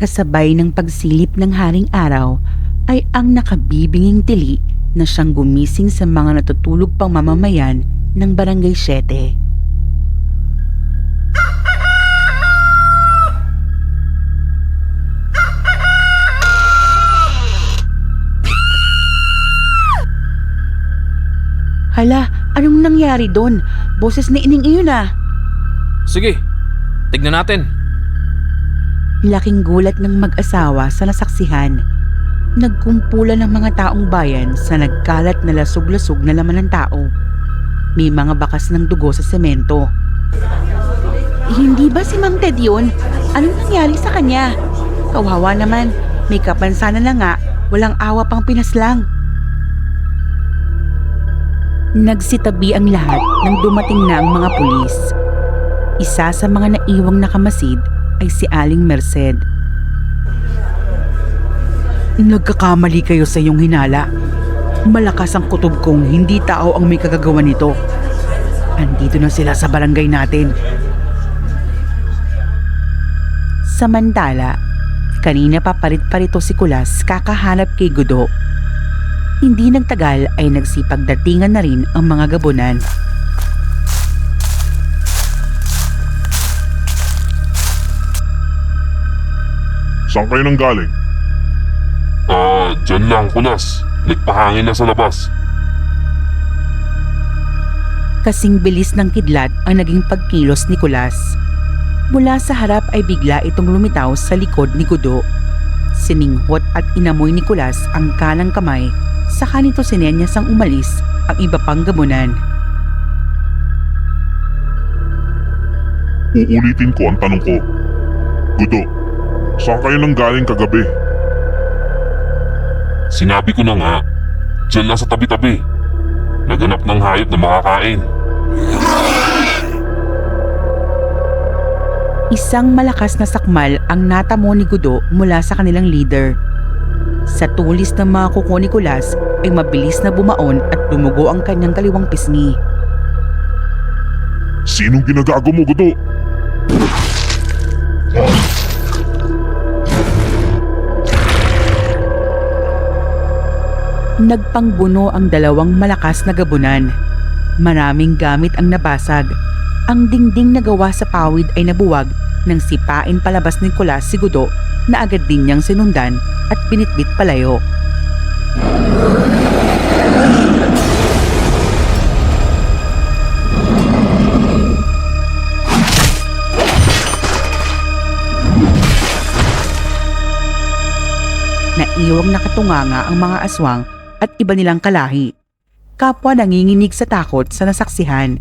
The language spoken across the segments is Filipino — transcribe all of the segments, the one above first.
kasabay ng pagsilip ng haring araw ay ang nakabibinging tili na siyang gumising sa mga natutulog pang mamamayan ng Barangay 7. Hala, anong nangyari doon? Boses ni Ining iyon ah. Sige, tignan natin. Laking gulat ng mag-asawa sa nasaksihan. Nagkumpulan ng mga taong bayan sa nagkalat na lasog-lasog na laman ng tao. May mga bakas ng dugo sa semento. Hindi ba si Mang Ted yun? Anong nangyari sa kanya? Kawawa naman, may kapansanan na nga, walang awa pang pinaslang. Nagsitabi ang lahat nang dumating na ang mga pulis. Isa sa mga naiwang nakamasid ay si Aling Merced. Nagkakamali kayo sa iyong hinala. Malakas ang kutob kong hindi tao ang may kagagawa nito. Andito na sila sa barangay natin. Samantala, kanina pa parit-parito si Kulas kakahanap kay Gudo. Hindi nagtagal ay nagsipagdatingan na rin ang mga gabunan. Saan kayo nang galing? Ah, dyan lang, kulas. Nagpahangin na sa labas. Kasing bilis ng kidlat ang naging pagkilos ni Kulas. Mula sa harap ay bigla itong lumitaw sa likod ni Gudo. Sininghot at inamoy ni Kulas ang kanang kamay saka nito sinenyas ang umalis ang iba pang gamunan. Uulitin ko ang tanong ko. Gudo, saan kayo nang galing kagabi? Sinabi ko na nga, dyan lang sa tabi-tabi. Naganap ng hayop na makakain. Isang malakas na sakmal ang natamo ni Gudo mula sa kanilang leader. Sa tulis ng mga kuko ni Kulas ay mabilis na bumaon at dumugo ang kanyang kaliwang pisngi. Sinong ginagago mo, Gudo? Nagpangbuno ang dalawang malakas na gabunan. Maraming gamit ang nabasag. Ang dingding na gawa sa pawid ay nabuwag nang sipain palabas ni Kulas si Gudo na agad din niyang sinundan at pinitbit palayo. Naiwang nakatunganga ang mga aswang at iba nilang kalahi. Kapwa nanginginig sa takot sa nasaksihan.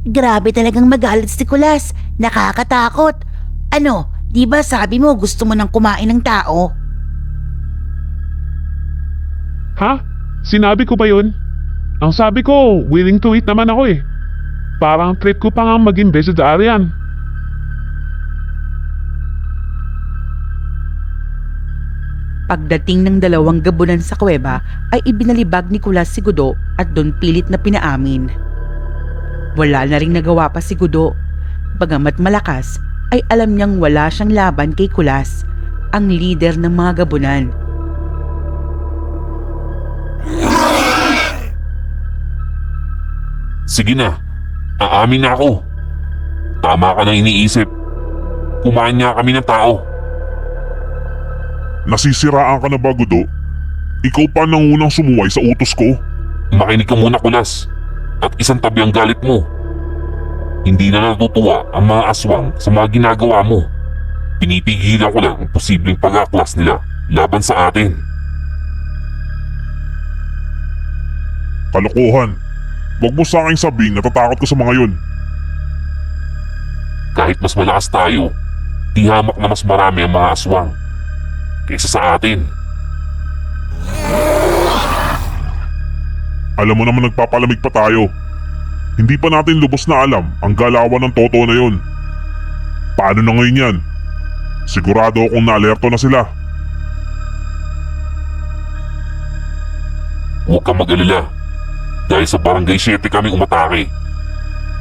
Grabe talagang magalit si Kulas. Nakakatakot. Ano, di ba sabi mo gusto mo nang kumain ng tao? Ha? Sinabi ko ba yun? Ang sabi ko, willing to eat naman ako eh. Parang treat ko pa nga maging vegetarian. Pagdating ng dalawang gabunan sa kuweba ay ibinalibag ni Kulas si Gudo at doon pilit na pinaamin. Wala na ring nagawa pa si Gudo. Bagamat malakas ay alam niyang wala siyang laban kay Kulas, ang leader ng mga gabunan. Sige na, aamin na ako. Tama ka na iniisip. Kumain nga kami ng tao. Nasisiraan ka na ba, Gudo? Ikaw pa nang unang sumuway sa utos ko? Makinig ka muna, kulas. At isang tabi ang galit mo. Hindi na natutuwa ang mga aswang sa mga ginagawa mo. Pinipigilan ko lang ang posibleng pag-aklas nila laban sa atin. Kalokohan. Huwag mo sa akin sabihin natatakot ka sa mga yun. Kahit mas malakas tayo, di hamak na mas marami ang mga aswang kaysa sa atin. Alam mo naman nagpapalamig pa tayo. Hindi pa natin lubos na alam ang galawan ng totoo na yun. Paano na ngayon yan? Sigurado akong naalerto na sila. Huwag kang mag-alala. Dahil sa barangay 7 kami umatake.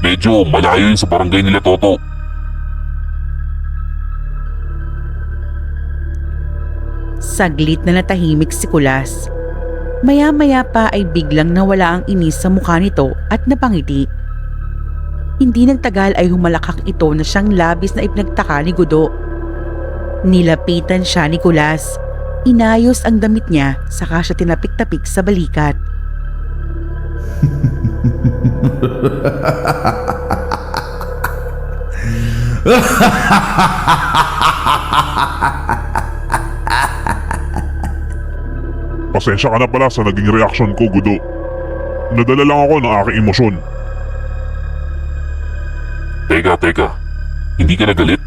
Medyo malayo yun sa barangay nila Toto. Saglit na natahimik si Kulas. Maya-maya pa ay biglang nawala ang inis sa mukha nito at napangiti. Hindi nagtagal ay humalakak ito na siyang labis na ipinagtaka ni Gudo. Nilapitan siya ni Kulas. Inayos ang damit niya saka siya tinapik-tapik sa balikat. Pasensya ka na pala sa naging reaksyon ko, Gudo. Nadala lang ako ng aking emosyon. Teka, teka. Hindi ka nagalit?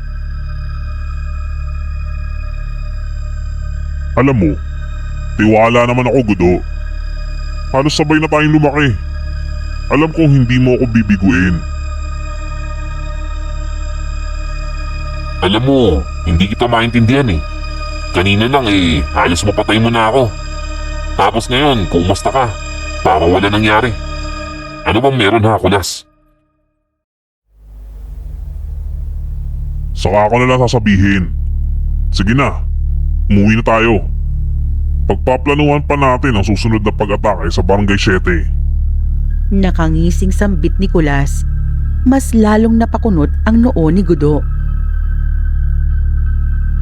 Alam mo, tiwala naman ako, Gudo. Halos sabay na tayong lumaki. Alam kong hindi mo ako bibiguin. Alam mo, hindi kita maintindihan eh. Kanina lang eh, halos mapatay mo na ako. Tapos ngayon, kumasta ka. Para wala nangyari. Ano bang meron ha, Kulas? Saka ako na lang sasabihin. Sige na, umuwi na tayo. Pagpaplanuhan pa natin ang susunod na pag-atake sa Barangay 7. Nakangising sambit ni Kulas. Mas lalong napakunot ang noo ni Gudo.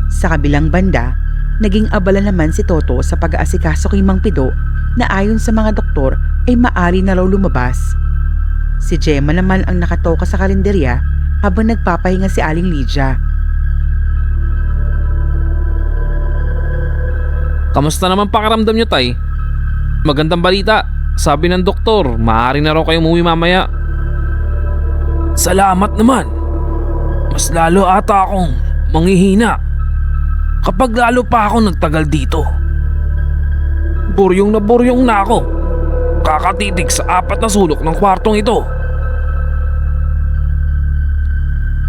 Sa kabilang banda, naging abala naman si Toto sa pag-aasikaso kay Mang Pido na ayon sa mga doktor ay maari na raw lumabas. Si Gemma naman ang nakatoka sa karinderya habang nagpapahinga si Aling Lydia. Kamusta naman pakiramdam nyo, Tay? Magandang balita. Sabi ng doktor, maaari na raw kayo umuwi mamaya. Salamat naman. Mas lalo ata akong manghihina. Kapag lalo pa ako nagtagal dito. Buryong na buryong na ako. Kakatitig sa apat na sulok ng kwartong ito.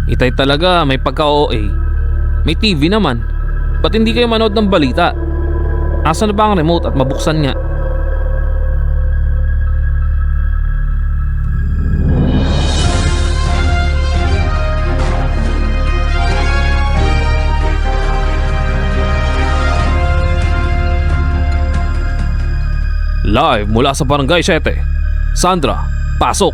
Itay talaga may pagka-OA. May TV naman. Ba't hindi kayo manood ng balita? Asa na ba ang remote at mabuksan nga? Live mula sa Barangay 7. Sandra, pasok!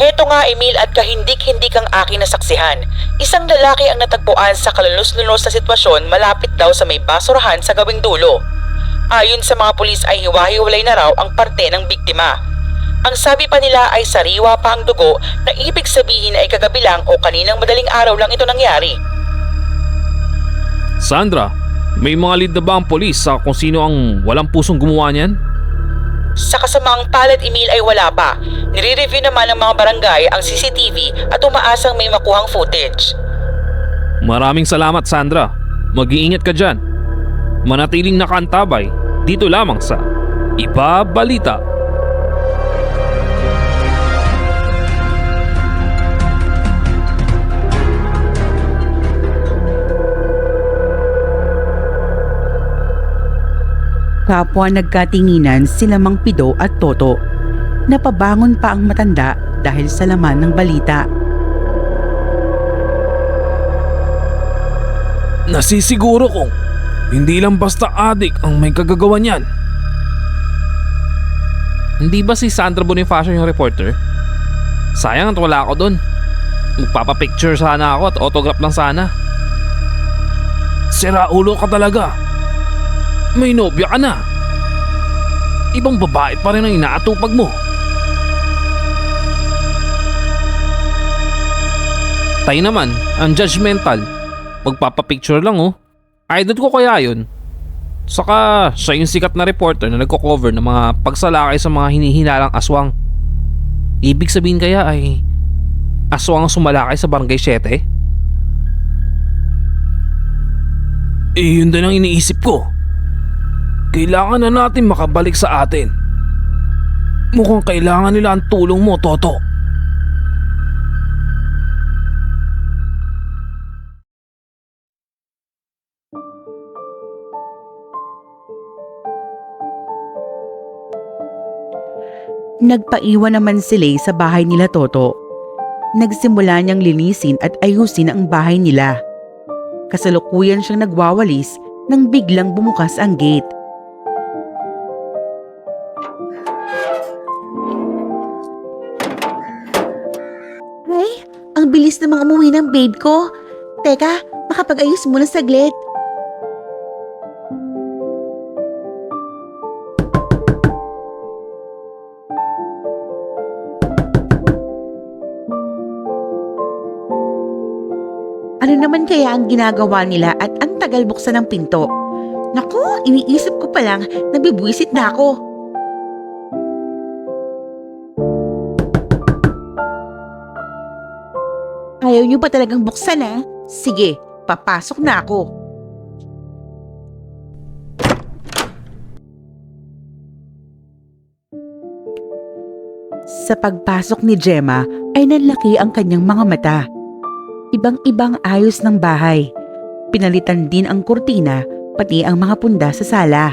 Heto nga Emil at kahindik-hindik ang aking nasaksihan. Isang lalaki ang natagpuan sa kalunos-lunos na sitwasyon malapit daw sa may basurahan sa gawing dulo. Ayon sa mga pulis ay hiwa-hiwalay na raw ang parte ng biktima. Ang sabi pa nila ay sariwa pa ang dugo na ibig sabihin ay kagabi lang o kaninang madaling araw lang ito nangyari. Sandra, may mga lead na ba ang polis sa kung sino ang walang pusong gumawa niyan? Sa kasamaang palad Emil ay wala pa. Nire-review naman ng mga barangay ang CCTV at umaasang may makuhang footage. Maraming salamat Sandra. Mag-iingat ka dyan. Manatiling nakaantabay dito lamang sa Iba Balita. Kapwa nagkatinginan sila Mang Pido at Toto. Napabangon pa ang matanda dahil sa laman ng balita. Nasisiguro kong hindi lang basta adik ang may kagagawa niyan. Hindi ba si Sandra Bonifacio yung reporter? Sayang at wala ako doon. Magpapapicture sana ako at autograph lang sana. Sira ulo ka talaga. May nobya ka na. Ibang babae pa rin ang inaatupag mo. Tayo naman, ang judgmental. Magpapapicture lang oh. Idol ko kaya yun. Saka siya yung sikat na reporter na nagko-cover ng mga pagsalakay sa mga hinihinalang aswang. Ibig sabihin kaya ay aswang ang sumalakay sa barangay 7? Eh yun din ang iniisip ko. Kailangan na natin makabalik sa atin. Mukhang kailangan nila ang tulong mo, Toto. Nagpaiwan naman sila sa bahay nila Toto. Nagsimula niyang linisin at ayusin ang bahay nila. Kasalukuyan siyang nagwawalis nang biglang bumukas ang gate. Ang bilis namang umuwi ng babe ko. Teka, makapag-ayos muna saglit. Ano naman kaya ang ginagawa nila at ang tagal buksan ng pinto? Naku, iniisip ko pa lang, nabibwisit na ako. Ayaw niyo pa talagang buksan ah? Sige, papasok na ako. Sa pagpasok ni Gemma ay nanlaki ang kanyang mga mata. Ibang-ibang ayos ng bahay. Pinalitan din ang kurtina pati ang mga punda sa sala.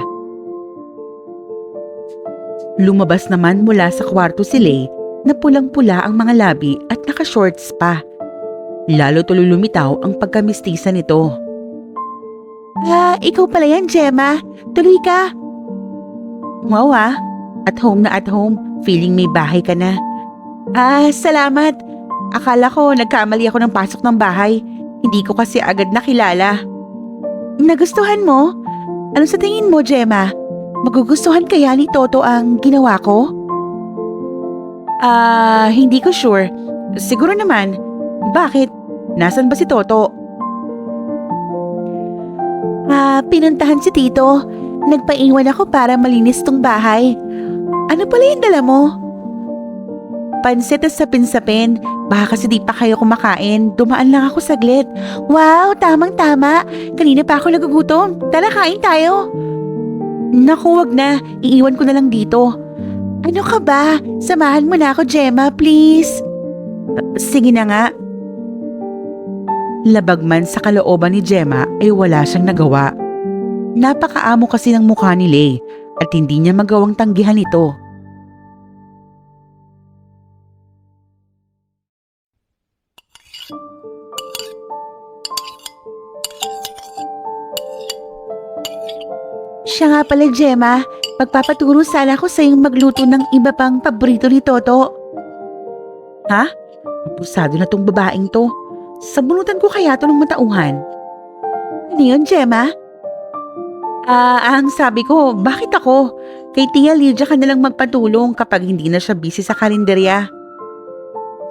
Lumabas naman mula sa kwarto si Lay na pulang-pula ang mga labi at naka-shorts pa. Lalo tuloy lumitaw ang pagkamistisa nito. Ah, ikaw pala yan, Gemma. Tuloy ka. Wow ah, at home na at home, feeling may bahay ka na. Ah, salamat. Akala ko nagkamali ako ng pasok ng bahay. Hindi ko kasi agad nakilala. Nagustuhan mo? Ano sa tingin mo, Gemma? Magugustuhan kaya ni Toto ang ginawa ko? Ah, hindi ko sure. Siguro naman. Bakit? Nasaan ba si Toto? Ah, pinuntahan si Tito. Nagpaiwan ako para malinis tong bahay. Ano pala yung dala mo? Pansit at sapin-sapin. Baka kasi di pa kayo kumakain. Dumaan lang ako saglit. Wow, tamang-tama. Kanina pa ako nagugutom. Tara, kain tayo. Naku, wag na. Iiwan ko na lang dito. Ano ka ba? Samahan mo na ako, Gemma, please. Sige na nga. Labag man sa kalooban ni Gemma ay wala siyang nagawa. Napakaamo kasi ng mukha ni Lay at hindi niya magawang tanggihan ito. Siya nga pala, Gemma. Magpapaturo sana ako sa iyong magluto ng iba pang paborito ni Toto. Ha? Abusado na tong babaeng to. Sabunutan ko kaya to ng matauhan. Ano yun, Gemma? Ah, ang sabi ko, bakit ako? Kay Tia Lydia ka nalang magpatulong kapag hindi na siya busy sa karinderya.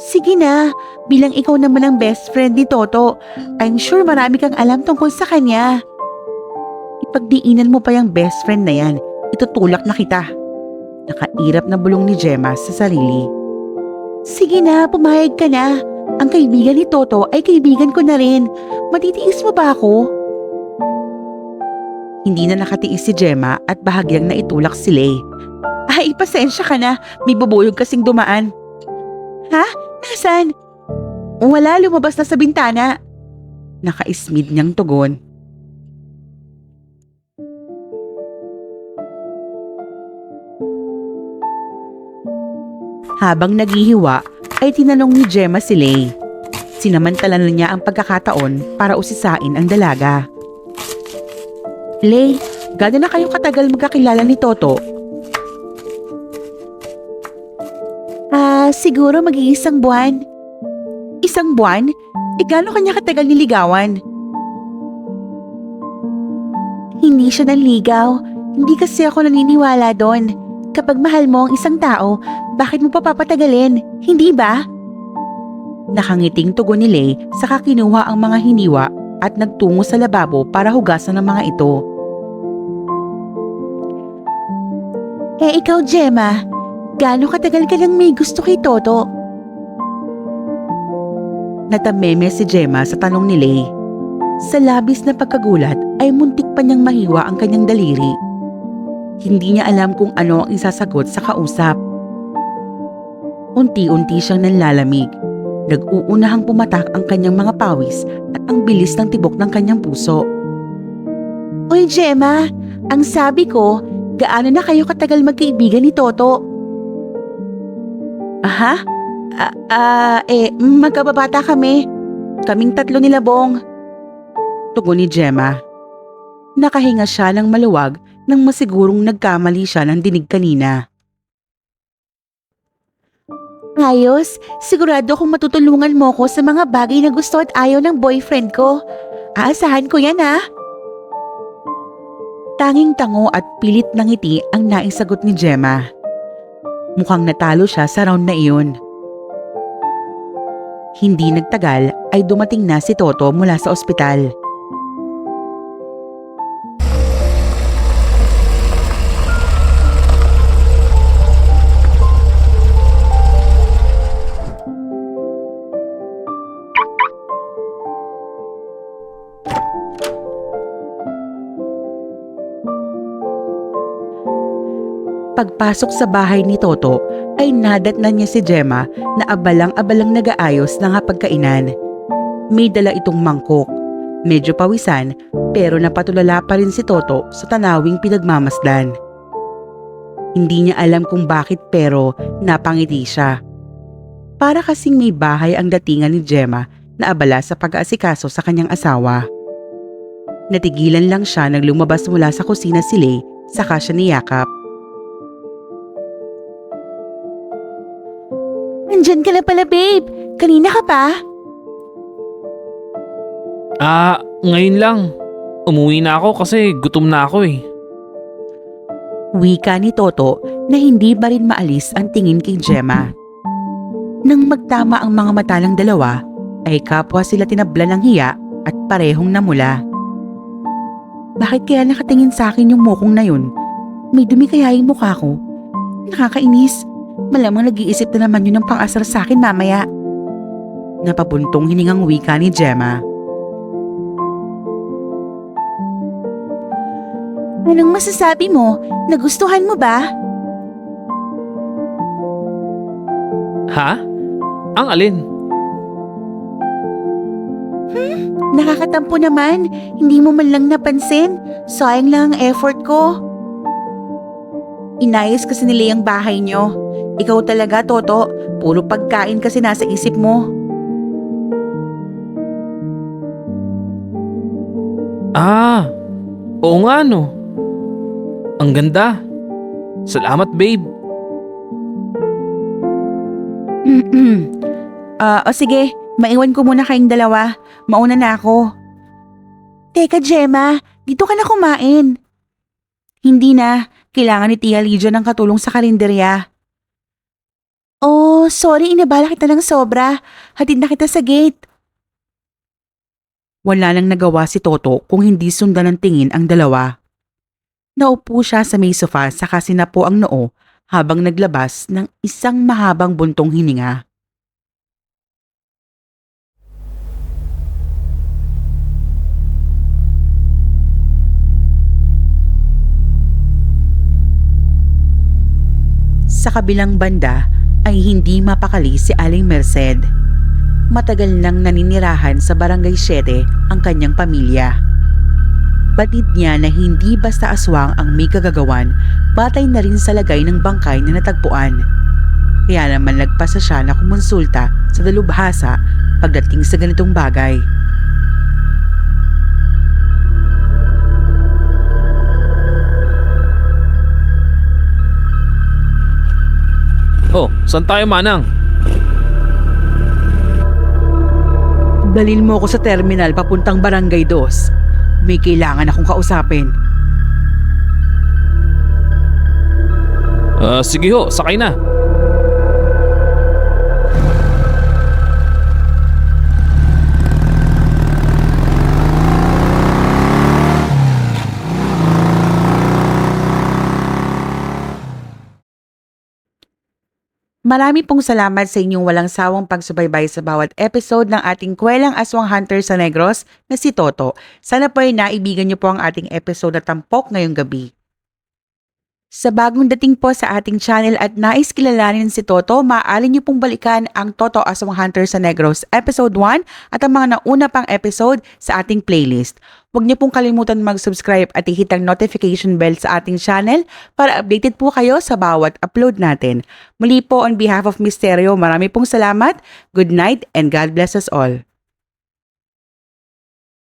Sige na, bilang ikaw naman ang best friend ni Toto, I'm sure marami kang alam tungkol sa kanya. Ipagdiinan mo pa yung best friend na yan. Itutulak na kita. Nakairap na bulong ni Gemma sa sarili. Sige na, pumayag ka na. Ang kaibigan ni Toto ay kaibigan ko na rin. Matitiis mo ba ako? Hindi na nakatiis si Gemma at bahagyang naitulak si Lay. Ay, pasensya ka na. May bubuyog kasing dumaan. Nasaan? Wala, lumabas na sa bintana. Naka-ismid niyang tugon. Habang naghihiwa, ay tinanong ni Gemma si Lay. Sinamantala na niya ang pagkakataon para usisain ang dalaga. Lay, gano'n na kayo katagal magkakilala ni Toto? Ah, siguro mag-iisang buwan. Isang buwan? E gano'n kanya katagal niligawan? Hindi siya nanligaw. Hindi kasi ako naniniwala doon. Kapag mahal mo ang isang tao, bakit mo pa papatagalin? Hindi ba? Nakangiting tugon ni Lay saka kinuha ang mga hiniwa at nagtungo sa lababo para hugasan ang mga ito. Eh ikaw, Gemma, gaano katagal ka lang may gusto kay Toto? Natameme si Gemma sa tanong ni Lay. Sa labis na pagkagulat ay muntik pa niyang mahiwa ang kanyang daliri. Hindi niya alam kung ano ang isasagot sa kausap. Unti-unti siyang nanlalamig. Nag-uunahang pumatak ang kanyang mga pawis at ang bilis ng tibok ng kanyang puso. Uy, Gemma, ang sabi ko, gaano na kayo katagal magkaibigan ni Toto? Aha? Ah, ah, eh, magkababata kami. Kaming tatlo ni Labong. Tugon ni Gemma. Nakahinga siya ng maluwag nang masigurong nagkamali siya ng dinig kanina. Ayos, sigurado kung matutulungan mo ko sa mga bagay na gusto at ayaw ng boyfriend ko. Aasahan ko yan ah. Tanging tango at pilit ng ngiti ang naisagot ni Gemma. Mukhang natalo siya sa round na iyon. Hindi nagtagal ay dumating na si Toto mula sa ospital. Pagpasok sa bahay ni Toto ay nadatnan niya si Gemma na abalang-abalang nag-aayos ng hapagkainan. May dala itong mangkok. Medyo pawisan pero napatulala pa rin si Toto sa tanawing pinagmamasdan. Hindi niya alam kung bakit pero napangiti siya. Para kasing may bahay ang datingan ni Gemma na abala sa pag-aasikaso sa kanyang asawa. Natigilan lang siya nang lumabas mula sa kusina si Lay saka siya niyakap. Nandyan ka na pala babe. Kanina ka pa? Ah, ngayon lang. Umuwi na ako kasi gutom na ako eh. Wika ni Toto na hindi ba rin maalis ang tingin kay Gemma. Nang magtama ang mga mata ng dalawa, ay kapwa sila tinabla ng hiya at parehong namula. Bakit kaya nakatingin sa akin yung mukong na yun? May dumi kaya yung mukha ko? Nakakainis. Malamang nag-iisip na naman yun ng pang-asar sa akin mamaya. Napabuntong hiningang wika ni Gemma. Anong masasabi mo? Nagustuhan mo ba? Ha? Ang alin? Nakakatampo naman. Hindi mo man lang napansin. Sayang lang ang effort ko. Inayos kasi nila yung bahay nyo. Ikaw talaga, Toto. Puro pagkain kasi nasa isip mo. Ah, oo nga no. Ang ganda. Salamat babe. Ah, o sige, maiwan ko muna kayong dalawa. Mauna na ako. Teka, Gemma. Dito ka na kumain. Hindi na. Kailangan ni Tia Lydia ng katulong sa karinderya. Oh, sorry. Inabala kita ng sobra. Hatid na kita sa gate. Wala nang nagawa si Toto kung hindi sundan ng tingin ang dalawa. Naupo siya sa may sofa saka sinapo ang noo habang naglabas ng isang mahabang buntong hininga. Sa kabilang banda ay hindi mapakali si Aling Merced. Matagal nang naninirahan sa Barangay 7 ang kanyang pamilya. Batid niya na hindi basta aswang ang may kagagawan, batay na rin sa lagay ng bangkay na natagpuan. Kaya naman nagpasa siya na kumonsulta sa dalubhasa pagdating sa ganitong bagay. Oh, saan tayo manang? Dalin mo ako sa terminal papuntang Barangay 2. May kailangan akong kausapin. Ah, sige ho, sakay na. Marami pong salamat sa inyong walang sawang pagsubaybay sa bawat episode ng ating Kwelang Aswang Hunter sa Negros na si Toto. Sana po ay naibigan niyo po ang ating episode na tampok ngayong gabi. Sa bagong dating po sa ating channel at nais kilalanin si Toto, maaari niyo pong balikan ang Toto Aswang Hunter sa Negros Episode 1 at ang mga nauna pang episode sa ating playlist. Huwag niyo pong kalimutan mag-subscribe at i-hit ang notification bell sa ating channel para updated po kayo sa bawat upload natin. Muli po on behalf of Misterio, marami pong salamat, good night, and God bless us all.